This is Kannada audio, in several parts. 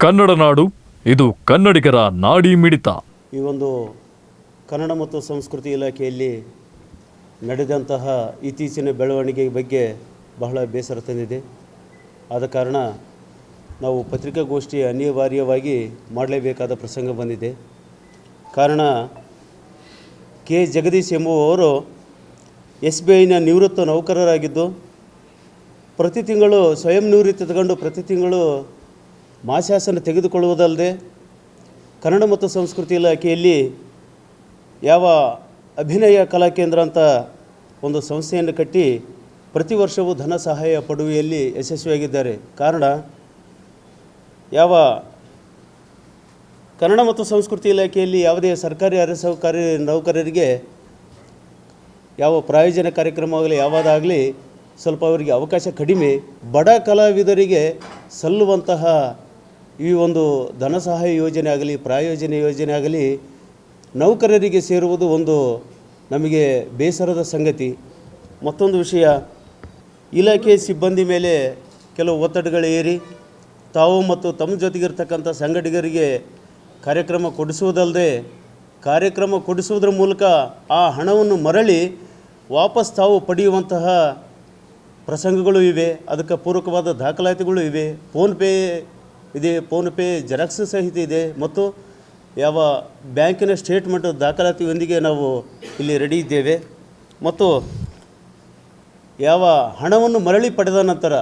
ಕನ್ನಡ ನಾಡು, ಇದು ಕನ್ನಡಿಗರ ನಾಡಿ ಮಿಡಿತ. ಈ ಒಂದು ಕನ್ನಡ ಮತ್ತು ಸಂಸ್ಕೃತಿ ಇಲಾಖೆಯಲ್ಲಿ ನಡೆದಂತಹ ಇತ್ತೀಚಿನ ಬೆಳವಣಿಗೆ ಬಗ್ಗೆ ಬಹಳ ಬೇಸರ ತಂದಿದೆ. ಆದ ಕಾರಣ ನಾವು ಪತ್ರಿಕಾಗೋಷ್ಠಿ ಅನಿವಾರ್ಯವಾಗಿ ಮಾಡಲೇಬೇಕಾದ ಪ್ರಸಂಗ ಬಂದಿದೆ. ಕಾರಣ ಕೆ. ಜಗದೀಶ್ ಎಂಬುವವರು ಎಸ್ ಬಿ ಐನ ನಿವೃತ್ತ ನೌಕರರಾಗಿದ್ದು, ಪ್ರತಿ ತಿಂಗಳು ಸ್ವಯಂ ನಿವೃತ್ತಿ ತಗೊಂಡು ಪ್ರತಿ ತಿಂಗಳು ಮಾಸಾಸನ ತೆಗೆದುಕೊಳ್ಳುವುದಲ್ಲದೆ ಕನ್ನಡ ಮತ್ತು ಸಂಸ್ಕೃತಿ ಇಲಾಖೆಯಲ್ಲಿ ಯಾವ ಅಭಿನಯ ಕಲಾ ಕೇಂದ್ರ ಅಂತ ಒಂದು ಸಂಸ್ಥೆಯನ್ನು ಕಟ್ಟಿ ಪ್ರತಿ ವರ್ಷವೂ ಧನ ಸಹಾಯ ಪಡುವೆಯಲ್ಲಿ ಯಶಸ್ವಿಯಾಗಿದ್ದಾರೆ. ಕಾರಣ ಯಾವ ಕನ್ನಡ ಮತ್ತು ಸಂಸ್ಕೃತಿ ಇಲಾಖೆಯಲ್ಲಿ ಯಾವುದೇ ಸರ್ಕಾರಿ ಅರೆ ಸರ್ಕಾರಿ ನೌಕರರಿಗೆ ಯಾವ ಪ್ರಾಯೋಜನ ಕಾರ್ಯಕ್ರಮವಾಗಲಿ, ಯಾವುದಾಗಲಿ ಸ್ವಲ್ಪ ಅವರಿಗೆ ಅವಕಾಶ ಕಡಿಮೆ. ಬಡ ಕಲಾವಿದರಿಗೆ ಸಲ್ಲುವಂತಹ ಈ ಒಂದು ಧನ ಸಹಾಯ ಯೋಜನೆ ಆಗಲಿ, ಪ್ರಾಯೋಜನ ಯೋಜನೆ ಆಗಲಿ, ನೌಕರರಿಗೆ ಸೇರುವುದು ಒಂದು ನಮಗೆ ಬೇಸರದ ಸಂಗತಿ. ಮತ್ತೊಂದು ವಿಷಯ, ಇಲಾಖೆ ಸಿಬ್ಬಂದಿ ಮೇಲೆ ಕೆಲವು ಒತ್ತಡಗಳು ಏರಿ, ತಾವು ಮತ್ತು ತಮ್ಮ ಜೊತೆಗಿರ್ತಕ್ಕಂಥ ಸಂಘಟಿಗರಿಗೆ ಕಾರ್ಯಕ್ರಮ ಕೊಡಿಸುವುದಲ್ಲದೆ, ಕಾರ್ಯಕ್ರಮ ಕೊಡಿಸುವುದರ ಮೂಲಕ ಆ ಹಣವನ್ನು ಮರಳಿ ವಾಪಸ್ ತಾವು ಪಡೆಯುವಂತಹ ಪ್ರಸಂಗಗಳು ಇವೆ. ಅದಕ್ಕೆ ಪೂರಕವಾದ ದಾಖಲಾತಿಗಳು ಇವೆ. ಫೋನ್ಪೇ ಇದೆ ಫೋನ್ಪೇ ಜೆರಾಕ್ಸ್ ಸಹಿತ ಇದೆ. ಮತ್ತು ಯಾವ ಬ್ಯಾಂಕಿನ ಸ್ಟೇಟ್ಮೆಂಟ್ ದಾಖಲಾತಿಯೊಂದಿಗೆ ನಾವು ಇಲ್ಲಿ ರೆಡಿ ಇದ್ದೇವೆ. ಮತ್ತು ಯಾವ ಹಣವನ್ನು ಮರಳಿ ಪಡೆದ ನಂತರ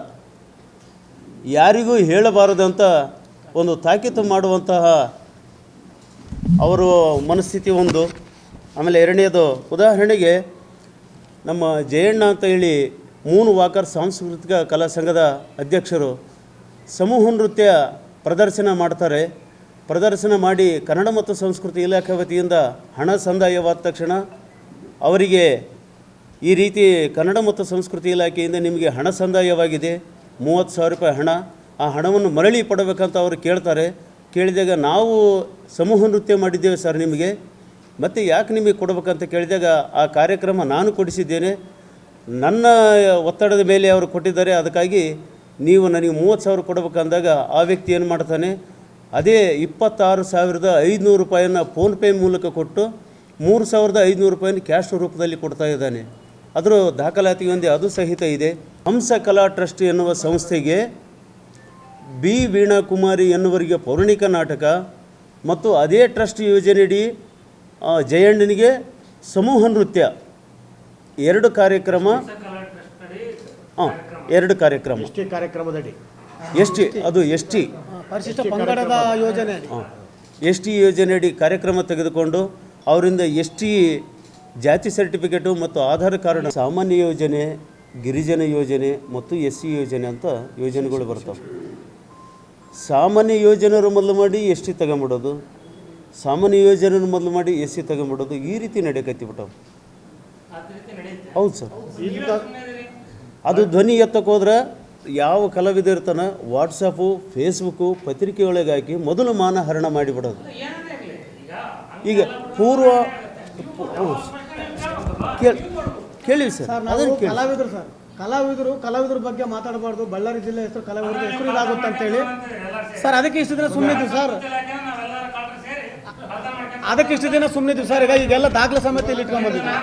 ಯಾರಿಗೂ ಹೇಳಬಾರದಂತ ಒಂದು ತಾಕೀತು ಮಾಡುವಂತಹ ಅವರ ಮನಸ್ಥಿತಿ ಒಂದು. ಆಮೇಲೆ ಎರಡನೇದು ಉದಾಹರಣೆಗೆ ನಮ್ಮ ಜಯಣ್ಣ ಅಂತ ಹೇಳಿ ಮೂನು ವಾಕರ್ ಸಾಂಸ್ಕೃತಿಕ ಕಲಾ ಸಂಘದ ಅಧ್ಯಕ್ಷರು. ಸಮೂಹ ನೃತ್ಯ ಪ್ರದರ್ಶನ ಮಾಡ್ತಾರೆ. ಪ್ರದರ್ಶನ ಮಾಡಿ ಕನ್ನಡ ಮತ್ತು ಸಂಸ್ಕೃತಿ ಇಲಾಖೆ ವತಿಯಿಂದ ಹಣ ಸಂದಾಯವಾದ ತಕ್ಷಣ ಅವರಿಗೆ ಈ ರೀತಿ ಕನ್ನಡ ಮತ್ತು ಸಂಸ್ಕೃತಿ ಇಲಾಖೆಯಿಂದ ನಿಮಗೆ ಹಣ ಸಂದಾಯವಾಗಿದೆ. ಮೂವತ್ತು ಸಾವಿರ ರೂಪಾಯಿ ಹಣ. ಆ ಹಣವನ್ನು ಮರಳಿ ಪಡಬೇಕಂತ ಅವರು ಕೇಳ್ತಾರೆ. ಕೇಳಿದಾಗ ನಾವು ಸಮೂಹ ನೃತ್ಯ ಮಾಡಿದ್ದೇವೆ ಸರ್ ನಿಮಗೆ. ಮತ್ತು ಯಾಕೆ ನಿಮಗೆ ಕೊಡಬೇಕಂತ ಕೇಳಿದಾಗ ಆ ಕಾರ್ಯಕ್ರಮ ನಾನು ಕೊಡಿಸಿದ್ದೇನೆ. ನನ್ನ ಒತ್ತಡದ ಮೇಲೆ ಅವರು ಕೊಟ್ಟಿದ್ದಾರೆ. ಅದಕ್ಕಾಗಿ ನೀವು ನನಗೆ ಮೂವತ್ತು ಸಾವಿರ ಕೊಡಬೇಕಂದಾಗ ಆ ವ್ಯಕ್ತಿ ಏನು ಮಾಡ್ತಾನೆ? ಅದೇ ಇಪ್ಪತ್ತಾರು ಸಾವಿರದ ಐದುನೂರು ರೂಪಾಯಿಯನ್ನು ಫೋನ್ಪೇ ಮೂಲಕ ಕೊಟ್ಟು ಮೂರು ಸಾವಿರದ ಐದುನೂರು ರೂಪಾಯಿನ ಕ್ಯಾಶ್ ರೂಪದಲ್ಲಿ ಕೊಡ್ತಾ ಇದ್ದಾನೆ. ಅದರ ದಾಖಲಾತಿ ಹೊಂದಿ ಅದು ಸಹಿತ ಇದೆ. ಹಂಸ ಕಲಾ ಟ್ರಸ್ಟ್ ಎನ್ನುವ ಸಂಸ್ಥೆಗೆ ಬಿ ವೀಣಾಕುಮಾರಿ ಎನ್ನುವರಿಗೆ ಪೌರಾಣಿಕ ನಾಟಕ ಮತ್ತು ಅದೇ ಟ್ರಸ್ಟ್ ಯೋಜನೆಯಡಿ ಜಯಣ್ಣನಿಗೆ ಸಮೂಹ ನೃತ್ಯ ಎರಡು ಕಾರ್ಯಕ್ರಮ. ಹಾಂ ಎರಡು ಕಾರ್ಯಕ್ರಮ. ಎಸ್ ಟಿ ಕಾರ್ಯಕ್ರಮದಡಿ. ಎಸ್ ಟಿ ಅದು ಎಸ್ ಟಿ ಪರಿಶಿಷ್ಟ ಪಂಗಡದ ಯೋಜನೆ ಎಸ್ ಟಿ ಯೋಜನೆಯಡಿ ಕಾರ್ಯಕ್ರಮ ತೆಗೆದುಕೊಂಡು ಅವರಿಂದ ಎಸ್ ಟಿ ಜಾತಿ ಸರ್ಟಿಫಿಕೇಟು ಮತ್ತು ಆಧಾರ್ ಕಾರ್ಡ್ ಸಾಮಾನ್ಯ ಯೋಜನೆ ಗಿರಿಜನ ಯೋಜನೆ ಮತ್ತು ಎಸ್ ಸಿ ಯೋಜನೆ ಅಂತ ಯೋಜನೆಗಳು ಬರ್ತವೆ. ಸಾಮಾನ್ಯ ಯೋಜನೆಯವರು ಮೊದಲು ಮಾಡಿ ಎಸ್ ಟಿ ತಗೊಂಬಿಡೋದು. ಸಾಮಾನ್ಯ ಯೋಜನೆ ಮೊದಲು ಮಾಡಿ ಎಸ್ ಸಿ ತಗೊಂಬಿಡೋದು. ಈ ರೀತಿ ನಡೆಯಕತ್ತಿ ಬಿಟ್ಟವು. ಹೌದು ಸರ್. ಅದು ಧ್ವನಿ ಎತ್ತಕ್ಕೆ ಹೋದ್ರೆ ಯಾವ ಕಲಾವಿದ ಇರ್ತಾನ ವಾಟ್ಸಪ್ಪು ಫೇಸ್ಬುಕ್ಕು ಪತ್ರಿಕೆ ಒಳಗೆ ಹಾಕಿ ಮೊದಲು ಮಾನಹರಣ ಮಾಡಿಬಿಡೋದು. ಈಗ ಪೂರ್ವ ಕೇಳಿ ಸರ್. ಅದನ್ನು ಕಲಾವಿದರು ಸರ್. ಕಲಾವಿದರು ಕಲಾವಿದರ ಬಗ್ಗೆ ಮಾತಾಡಬಾರ್ದು. ಬಳ್ಳಾರಿ ಜಿಲ್ಲೆ ಹೆಸರು ಕಲಾವಿದರ ಹೆಸರು ಇದಾಗುತ್ತೆ ಅಂತೇಳಿ ಸರ್ ಅದಕ್ಕೆ ಇಷ್ಟು ದಿನ ಸುಮ್ಮನೆ ಇದ್ದು ಸರ್. ಅದಕ್ಕೆ ಇಷ್ಟು ದಿನ ಸುಮ್ಮನೆ ಇದ್ದು ಸರ್. ಈಗ ಈಗೆಲ್ಲ ದಾಖಲೆ ಸಮೇತ ಇಲ್ಲಿ ಇಟ್ಕೊಂಡ್ಬಂದಿದ್ವಿ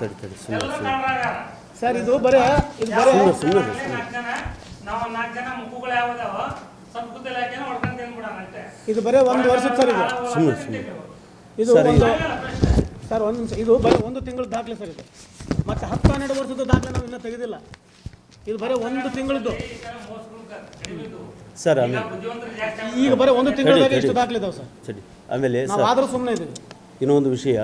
ತಡಿ ತಡಿ ಸುಮ್ಮನೆ ಸರ್ ಇದು ಬರೇ ಇದು ಬರೇ. ನಾವು ನಾಲ್ಕು ಜನ ಮುಖಗಳು ಯಾವ್ದಾವ ಹೊಡ್ಕೊಂಡ್ ತಿಂದ್ಬಿಡೋಣ ಅಷ್ಟೇ ಇದು ಬರೇ ಒಂದು ವರ್ಷದ ಸರ್ ಇದು. ಸುಮ್ಮನೆ ಸುಮ್ಮನೆ ಇದು ಸರ್, ಒಂದು ಸರ್ ಒಂದು ನಿಮಿಷ ಇದು ಬರೀ ಒಂದು ತಿಂಗಳು ದಾಖಲೆ ಸರ್ ಇದು. ಮತ್ತೆ ಹತ್ತು ಹನ್ನೆರಡು ವರ್ಷದ ದಾಖಲೆ ನಾವು ಇನ್ನೂ ತೆಗೆದಿಲ್ಲ. ಇದು ಬರೀ ಒಂದು ತಿಂಗಳದ್ದು. ಸರ್ ಆಮೇಲೆ ಈಗ ಬರೀ ಒಂದು ತಿಂಗಳ ಎಷ್ಟು. ದಾಖಲೆ ಇದಾವೆ ಸರ್. ಸರಿ. ಆಮೇಲೆ ಆದರೂ ಸುಮ್ಮನೆ ಇದೆ ಇನ್ನೊಂದು ವಿಷಯ.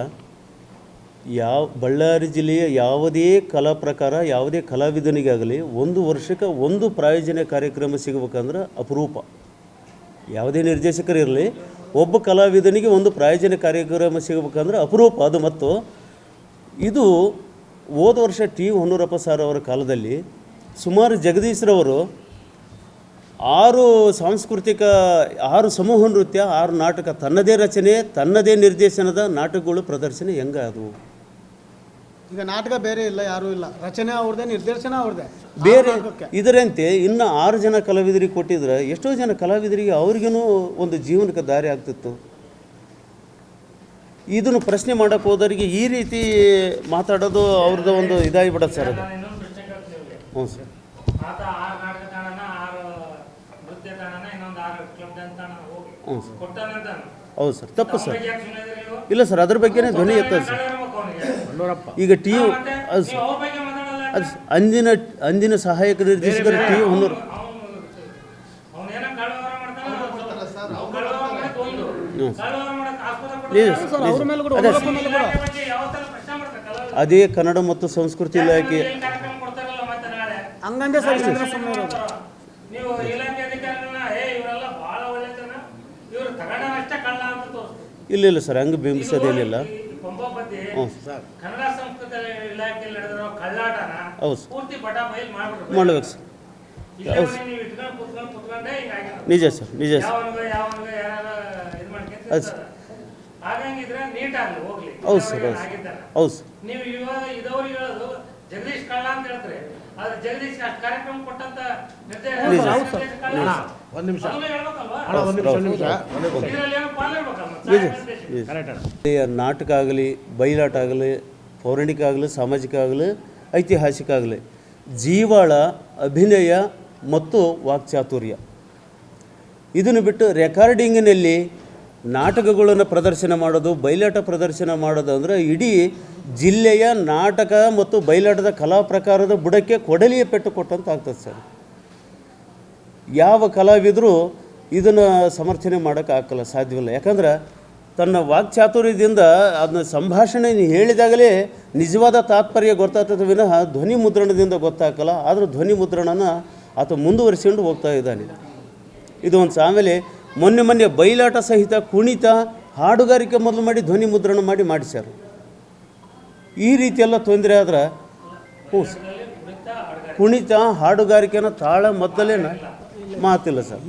ಯಾವ ಬಳ್ಳಾರಿ ಜಿಲ್ಲೆಯ ಯಾವುದೇ ಕಲಾ ಪ್ರಕಾರ, ಯಾವುದೇ ಕಲಾವಿದನಿಗಾಗಲಿ ಒಂದು ವರ್ಷಕ್ಕೆ ಒಂದು ಪ್ರಾಯೋಜನೆ ಕಾರ್ಯಕ್ರಮ ಸಿಗಬೇಕಂದ್ರೆ ಅಪರೂಪ. ಯಾವುದೇ ನಿರ್ದೇಶಕರಿರಲಿ ಒಬ್ಬ ಕಲಾವಿದನಿಗೆ ಒಂದು ಪ್ರಾಯೋಜನೆ ಕಾರ್ಯಕ್ರಮ ಸಿಗಬೇಕಂದ್ರೆ ಅಪರೂಪ. ಅದು ಮತ್ತು ಇದು ಹೋದ ವರ್ಷ ಟಿ ಹೊನ್ನೂರಪ್ಪ ಸರ್ ಅವರ ಕಾಲದಲ್ಲಿ ಸುಮಾರು ಜಗದೀಶ್ರವರು ಆರು ಸಾಂಸ್ಕೃತಿಕ, ಆರು ಸಮೂಹ ನೃತ್ಯ, ಆರು ನಾಟಕ ತನ್ನದೇ ರಚನೆ, ತನ್ನದೇ ನಿರ್ದೇಶನದ ನಾಟಕಗಳು ಪ್ರದರ್ಶನ ಹೆಂಗಾದವು. ಈಗ ನಾಟಕ ಬೇರೆ ಇಲ್ಲ ಯಾರೂ ಇಲ್ಲ. ರಚನೆ ಅವ್ರದ್ದೇ ನಿರ್ದೇಶನ ಅವ್ರದ್ದೇ. ಬೇರೆ ಇದರಂತೆ ಇನ್ನು ಆರು ಜನ ಕಲಾವಿದರಿಗೆ ಕೊಟ್ಟಿದ್ರೆ ಎಷ್ಟೋ ಜನ ಕಲಾವಿದರಿಗೆ ಅವ್ರಿಗೂ ಒಂದು ಜೀವನಕ್ಕೆ ದಾರಿ ಆಗ್ತಿತ್ತು. ಇದನ್ನು ಪ್ರಶ್ನೆ ಮಾಡಕ್ಕೆ ಹೋದವರಿಗೆ ಈ ರೀತಿ ಮಾತಾಡೋದು ಅವ್ರದ್ದು ಒಂದು ಇದಾಗಿ ಬಿಡತ್ತೆ ಸರ್ ಅದು. ಹ್ಞೂ ಸರ್. ಆತ ಆರು ನಾಟಕ ತಾಣನ ಆರು ನೃತ್ಯ ತಾಣನ ಇನ್ನೊಂದು ಆರು ಕ್ಲಬ್ ಹೋಗಿ ಹ್ಞೂ ಸರ್. ಹೌದು ಸರ್. ತಪ್ಪು ಸರ್. ಇಲ್ಲ ಸರ್ ಅದ್ರ ಬಗ್ಗೆನೇ ಧ್ವನಿ ಎತ್ತದ ಸರ್. ಈಗ ಟಿ ಯು ಅಂದಿನ ಅಂದಿನ ಸಹಾಯಕ ನಿರ್ದೇಶಕರ ಟಿ ಯು ಹೊನ್ನೂರು. ಅದೇ. ಕನ್ನಡ ಮತ್ತು ಸಂಸ್ಕೃತಿ ಇಲಾಖೆ ಹಂಗಂದೆ ಸರ್ ನೀವು ಅಧಿಕಾರಿಗಳನ್ನ ಇವರೆಲ್ಲ ಕಳ್ಳ ಅಂತ ತೋರಿಸ್ತಾರೆ. ಇಲ್ಲ ಇಲ್ಲ ಸರ್ ಹಂಗೆ ಬಿಂಬಿಸೋದೇನಿಲ್ಲ. ಹೌದು. ಸರ್ ಮಾಡ್ಬೇಕು ಸರ್. ಹಿಂಗಾಗಿರೋದು ನಿಜ ಸರ್ ನಿಜ ಸರ್. ಹೌದು ಸರ್. ಹೌದು ಆಗಿದ್ದಾನೆ ಹೌದು ಸರ್. ನೀವು ಇವಾಗ ಇದವ್ರಿಗೆ ಹೇಳೋದು ಜಗದೀಶ್ ಕಳ್ಳ ಅಂತ ಹೇಳ್ತಾರೆ. ಆದ್ರೆ ಜಗದೀಶ್ ಅಷ್ಟು ಕಾರ್ಯಕ್ರಮ ಕೊಟ್ಟಂತ. ನಿರ್ದೇಶಕ ಒಂದು ನಿಮಿಷ ಅದನ್ನ ಹೇಳ್ಬೇಕಲ್ವಾ? ಅಣ್ಣ ಒಂದು ನಿಮಿಷ ಒಂದು ನಿಮಿಷ ನಾಟಕ ಆಗಲಿ ಬಯಲಾಟ ಆಗಲಿ ಪೌರಾಣಿಕ ಆಗಲಿ ಸಾಮಾಜಿಕ ಆಗಲಿ ಐತಿಹಾಸಿಕ ಆಗಲಿ ಜೀವಾಳ ಅಭಿನಯ ಮತ್ತು ವಾಕ್ಚಾತುರ್ಯ. ಇದನ್ನು ಬಿಟ್ಟು ರೆಕಾರ್ಡಿಂಗಿನಲ್ಲಿ ನಾಟಕಗಳನ್ನು ಪ್ರದರ್ಶನ ಮಾಡೋದು ಬಯಲಾಟ ಪ್ರದರ್ಶನ ಮಾಡೋದು ಅಂದರೆ ಇಡೀ ಜಿಲ್ಲೆಯ ನಾಟಕ ಮತ್ತು ಬಯಲಾಟದ ಕಲಾ ಪ್ರಕಾರದ ಬುಡಕ್ಕೆ ಕೊಡಲಿಯ ಪೆಟ್ಟು ಕೊಟ್ಟಂತ ಆಗ್ತದೆ ಸರ್. ಯಾವ ಕಲಾವಿದರು ಇದನ್ನು ಸಮರ್ಥನೆ ಮಾಡೋಕ್ಕಾಗಲ್ಲ ಸಾಧ್ಯವಿಲ್ಲ. ಯಾಕಂದ್ರೆ ತನ್ನ ವಾಕ್ಚಾತುರ್ಯದಿಂದ ಅದನ್ನ ಸಂಭಾಷಣೆ ಹೇಳಿದಾಗಲೇ ನಿಜವಾದ ತಾತ್ಪರ್ಯ ಗೊತ್ತಾಗ್ತದೆ ವಿನಃ ಧ್ವನಿ ಮುದ್ರಣದಿಂದ ಗೊತ್ತಾಗಲ್ಲ, ಆದರೂ ಧ್ವನಿ ಮುದ್ರಣನ ಆತ ಮುಂದುವರಿಸಿಕೊಂಡು ಹೋಗ್ತಾ ಇದ್ದಾನೆ. ಇದು ಒಂದು ಆಮೇಲೆ ಮೊನ್ನೆ ಮೊನ್ನೆ ಬಯಲಾಟ ಸಹಿತ ಕುಣಿತ, ಹಾಡುಗಾರಿಕೆ ಮೊದಲು ಮಾಡಿ ಧ್ವನಿ ಮುದ್ರಣ ಮಾಡಿ ಮಾಡಿಸ್ಯಾರು. ಈ ರೀತಿಯೆಲ್ಲ ತೊಂದರೆ ಆದ್ರೆ ಹ್ಞೂ. ಕುಣಿತ, ಹಾಡುಗಾರಿಕೆನ ತಾಳ ಮೊದಲೇನ ಮಾತಿಲ್ಲ ಸರ್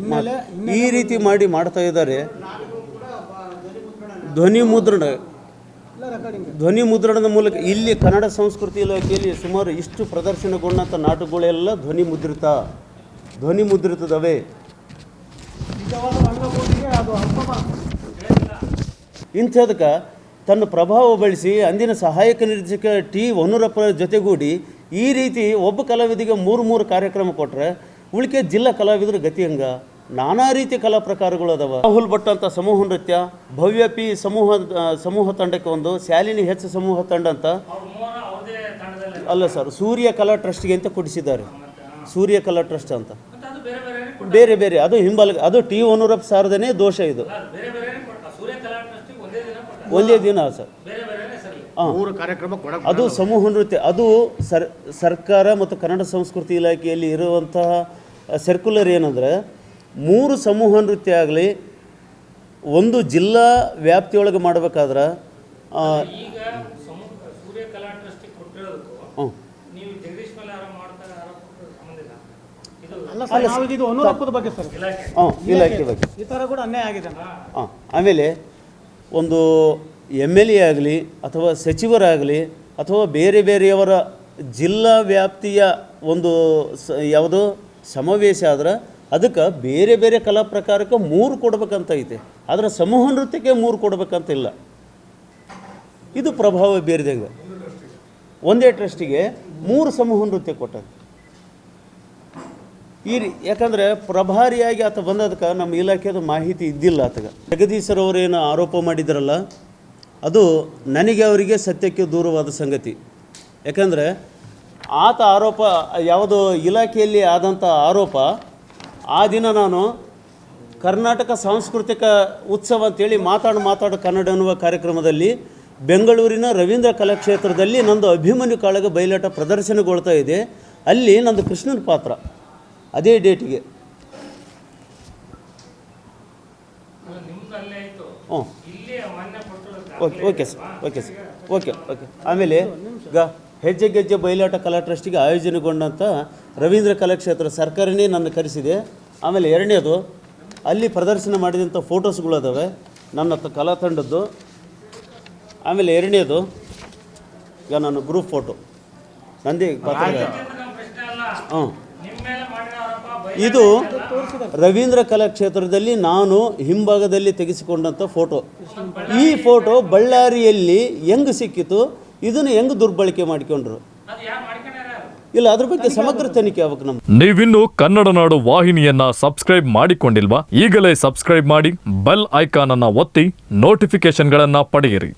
ಈ ರೀತಿ ಮಾಡಿ ಮಾಡ್ತಾ ಇದ್ದಾರೆ. ಧ್ವನಿ ಮುದ್ರಣ. ಧ್ವನಿ ಮುದ್ರಣದ ಮೂಲಕ ಇಲ್ಲಿ ಕನ್ನಡ ಸಂಸ್ಕೃತಿ ಇಲಾಖೆಯಲ್ಲಿ ಸುಮಾರು ಇಷ್ಟು ಪ್ರದರ್ಶನಗೊಂಡಂಥ ನಾಟಕಗಳೆಲ್ಲ ಧ್ವನಿ ಮುದ್ರಿತ ಧ್ವನಿ ಮುದ್ರಿತದವೆ. ಇಂಥದಕ್ಕೆ ತನ್ನ ಪ್ರಭಾವ ಬಳಸಿ ಅಂದಿನ ಸಹಾಯಕ ನಿರ್ದೇಶಕ ಟಿ ವನುರಪ್ಪ ಜೊತೆಗೂಡಿ ಈ ರೀತಿ ಒಬ್ಬ ಕಲಾವಿದಿಗೆ ಮೂರು ಮೂರು ಕಾರ್ಯಕ್ರಮ ಕೊಟ್ಟರೆ ಉಳಿಕೆ ಜಿಲ್ಲಾ ಕಲಾವಿದರ ಗತಿ ಹಂಗ? ನಾನಾ ರೀತಿ ಕಲಾ ಪ್ರಕಾರಗಳು ಅದಾವ. ರಾಹುಲ್ ಭಟ್ ಅಂತ ಸಮೂಹ ನೃತ್ಯ, ಭವ್ಯ ಪಿ ಸಮೂಹ ಸಮೂಹ ತಂಡಕ್ಕೆ ಒಂದು ಶಾಲಿನಿ ಹೆಚ್ಚು ಸಮೂಹ ತಂಡ ಅಂತ. ಅಲ್ಲ ಸರ್, ಸೂರ್ಯ ಕಲಾ ಟ್ರಸ್ಟ್ಗೆ ಅಂತ ಕೊಡಿಸಿದ್ದಾರೆ. ಸೂರ್ಯ ಕಲಾ ಟ್ರಸ್ಟ್ ಅಂತ. ಬೇರೆ ಬೇರೆ, ಅದು ಹಿಂಬಾಲ, ಅದು ಟಿ ಹೊನ್ನೂರಪ್ಪ ಸಾರದನೇ ದೋಷ ಇದು. ಒಂದೇ ದಿನ ಸರ್. ಅದು ಸಮೂಹ ನೃತ್ಯ, ಅದು ಸರ್, ಸರ್ಕಾರ ಮತ್ತು ಕನ್ನಡ ಸಂಸ್ಕೃತಿ ಇಲಾಖೆಯಲ್ಲಿ ಇರುವಂತಹ ಸರ್ಕ್ಯುಲರ್ ಏನಂದರೆ ಮೂರು ಸಮೂಹ ನೃತ್ಯ ಆಗಲಿ ಒಂದು ಜಿಲ್ಲಾ ವ್ಯಾಪ್ತಿಯೊಳಗೆ ಮಾಡಬೇಕಾದ್ರೆ ಈಗ ಸಮೂಹ ಸೂರ್ಯ ಕಲಾ ಟ್ರಸ್ಟಿಗೆ ಕೊಟ್ಟಿರೋದಕ್ಕೂ ಹ್ಞೂ. ನೀವು ಜಗದೀಶ್ ಮೇಲೆ ಆರೋಪ ಸಂಬಂಧ ಇಲ್ಲ? ಇದು ನಾವು ಇದು ಹೊನ್ನೂರಪ್ಪದ ಬಗ್ಗೆ ಸರ್. ಇಲಾಖೆ. ಬಗ್ಗೆ. ಹಾಂ. ಆಮೇಲೆ ಒಂದು ಎಂ ಎಲ್ ಎ ಆಗಲಿ ಅಥವಾ ಸಚಿವರಾಗಲಿ ಅಥವಾ ಬೇರೆ ಬೇರೆಯವರ ಜಿಲ್ಲಾ ವ್ಯಾಪ್ತಿಯ ಒಂದು ಸ ಯಾವುದೋ ಸಮಾವೇಶ ಆದ್ರೆ ಅದಕ್ಕೆ ಬೇರೆ ಬೇರೆ ಕಲಾ ಪ್ರಕಾರಕ್ಕೆ ಮೂರು ಕೊಡ್ಬೇಕಂತ ಐತೆ. ಆದರೆ ಸಮೂಹ ನೃತ್ಯಕ್ಕೆ ಮೂರು ಕೊಡಬೇಕಂತ ಇಲ್ಲ. ಇದು ಪ್ರಭಾವ ಬೀರಿದಂಗೆ. ಒಂದೇ ಟ್ರಸ್ಟಿಗೆ ಮೂರು ಸಮೂಹ ನೃತ್ಯ ಕೊಟ್ಟಾಗ ಈ ಯಾಕಂದರೆ ಪ್ರಭಾರಿಯಾಗಿ ಆತ ಬಂದದಕ್ಕೆ ನಮ್ಮ ಇಲಾಖೆದು ಮಾಹಿತಿ ಇದ್ದಿಲ್ಲ ಆತಗ. ಜಗದೀಶರ್ ಅವರೇನು ಆರೋಪ ಮಾಡಿದ್ರಲ್ಲ, ಅದು ನನಗೆ ಅವರಿಗೆ ಸತ್ಯಕ್ಕೆ ದೂರವಾದ ಸಂಗತಿ. ಯಾಕಂದರೆ ಆತ ಆರೋಪ, ಯಾವುದು ಇಲಾಖೆಯಲ್ಲಿ ಆದಂಥ ಆರೋಪ ಆ ದಿನ ನಾನು ಕರ್ನಾಟಕ ಸಾಂಸ್ಕೃತಿಕ ಉತ್ಸವ ಅಂತೇಳಿ ಮಾತಾಡು ಮಾತಾಡು ಕನ್ನಡ ಅನ್ನುವ ಕಾರ್ಯಕ್ರಮದಲ್ಲಿ ಬೆಂಗಳೂರಿನ ರವೀಂದ್ರ ಕಲಾಕ್ಷೇತ್ರದಲ್ಲಿ ನಂದು ಅಭಿಮನ್ಯು ಕಾಳಗ ಬಯಲಾಟ ಪ್ರದರ್ಶನಗೊಳ್ತಾ ಇದೆ. ಅಲ್ಲಿ ನಂದು ಕೃಷ್ಣನ ಪಾತ್ರ. ಅದೇ ಡೇಟಿಗೆ ಹ್ಞೂ. Okay okay sir okay sir okay okay. ಆಮೇಲೆ ಈಗ ಹೆಜ್ಜೆ ಗೆಜ್ಜೆ ಬಯಲಾಟ ಕಲಾ ಟ್ರಸ್ಟಿಗೆ ಆಯೋಜನೆಗೊಂಡಂಥ ರವೀಂದ್ರ ಕಲಾಕ್ಷೇತ್ರ ಸರ್ಕಾರನೇ ನನ್ನ ಕರೆಸಿದೆ. ಆಮೇಲೆ ಎರಡನೇದು, ಅಲ್ಲಿ ಪ್ರದರ್ಶನ ಮಾಡಿದಂಥ ಫೋಟೋಸ್ಗಳು ಅದಾವೆ ನನ್ನ ಕಲಾ ತಂಡದ್ದು. ಆಮೇಲೆ ಎರಡನೇದು, ಈಗ ನಾನು ಗ್ರೂಪ್ ಫೋಟೋ ನಂದಿ ಪಾತ್ರ ನಮ್ಮ ಪ್ರಶ್ನೆ ಅಲ್ಲ ಹಾಂ ನಿಮ್ಮ ಮೇಲೆ ಮಾಡಿರೋ ಆರೋಪ ಬೈ ಇದು ರವೀಂದ್ರ ಕಲಾಕ್ಷೇತ್ರದಲ್ಲಿ ನಾನು ಹಿಂಭಾಗದಲ್ಲಿ ತೆಗೆಸಿಕೊಂಡಂಥ ಫೋಟೋ. ಈ ಫೋಟೋ ಬಳ್ಳಾರಿಯಲ್ಲಿ ಹೆಂಗೆ ಸಿಕ್ಕಿತು, ಇದನ್ನು ಹೆಂಗ್ ದುರ್ಬಳಕೆ ಮಾಡಿಕೊಂಡ್ರು ಅದು ಯಾರು ಮಾಡ್ಕೊಂಡ್ಯಾರ ಯಾರು? ಇಲ್ಲ ಅದ್ರ ಬಗ್ಗೆ ಸಮಗ್ರ ತನಿಖೆ ಆಗಬೇಕು ನಮ್ಗೆ ನೀವಿನ್ನು ಕನ್ನಡ ನಾಡು ವಾಹಿನಿಯನ್ನ ಸಬ್ಸ್ಕ್ರೈಬ್ ಮಾಡಿಕೊಂಡಿಲ್ವಾ? ಈಗಲೇ ಸಬ್ಸ್ಕ್ರೈಬ್ ಮಾಡಿ ಬೆಲ್ ಐಕಾನ್ ಅನ್ನ ಒತ್ತಿ ನೋಟಿಫಿಕೇಶನ್ಗಳನ್ನ ಪಡೆಯಿರಿ.